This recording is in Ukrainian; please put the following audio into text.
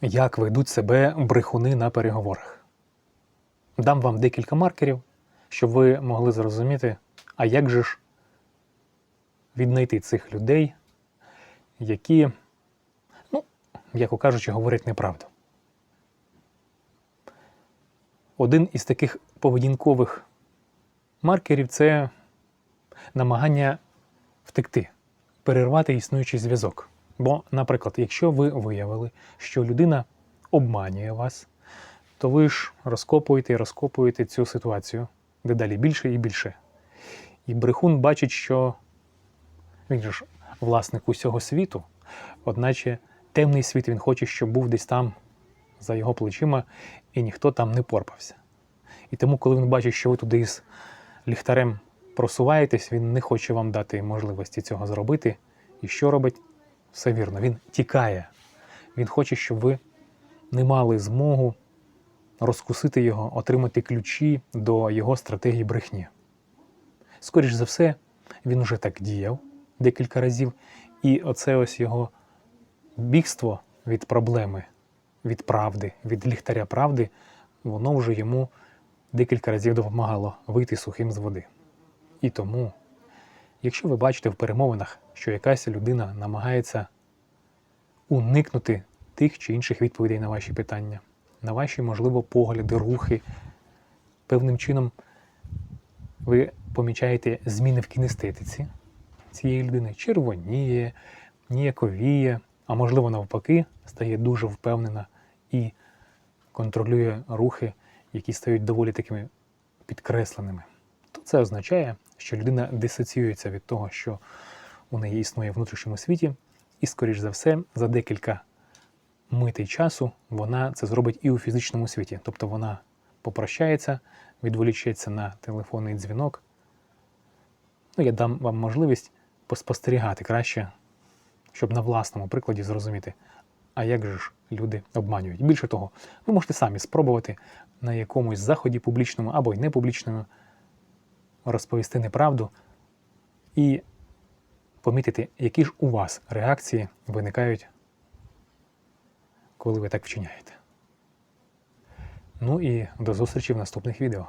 як ведуть себе брехуни на переговорах. Дам вам декілька маркерів, щоб ви могли зрозуміти, а як же ж віднайти цих людей, які, ну, м'яко кажучи, говорять неправду. Один із таких поведінкових маркерів це намагання втекти, перервати існуючий зв'язок. Бо, наприклад, якщо ви виявили, що людина обманює вас, то ви ж розкопуєте і розкопуєте цю ситуацію дедалі більше і більше. І брехун бачить, що він ж власник усього світу, одначе темний світ він хоче, щоб був десь там за його плечима, і ніхто там не порпався. І тому, коли він бачить, що ви туди з ліхтарем просуваєтесь, він не хоче вам дати можливості цього зробити. І що робить? Все вірно, він тікає. Він хоче, щоб ви не мали змогу розкусити його, отримати ключі до його стратегії брехні. Скоріш за все, він вже так діяв декілька разів, і оце ось його бігство від проблеми, від правди, від ліхтаря правди, воно вже йому декілька разів допомагало вийти сухим з води. І тому, якщо ви бачите в перемовинах, що якась людина намагається уникнути тих чи інших відповідей на ваші питання, на ваші, можливо, погляди, рухи, певним чином ви помічаєте зміни в кінестетиці цієї людини, червоніє, ніяковіє, а можливо, навпаки, стає дуже впевнена і контролює рухи, які стають доволі такими підкресленими, то це означає, що людина дисоціюється від того, що у неї існує в внутрішньому світі, і, скоріш за все, за декілька митей часу вона це зробить і у фізичному світі. Тобто вона попрощається, відволічеться на телефонний дзвінок. Ну, я дам вам можливість поспостерігати краще, щоб на власному прикладі зрозуміти, а як же ж люди обманюють. Більше того, ви можете самі спробувати на якомусь заході публічному або й непублічному розповісти неправду і помітити, які ж у вас реакції виникають, коли ви так вчиняєте. Ну і до зустрічі в наступних відео.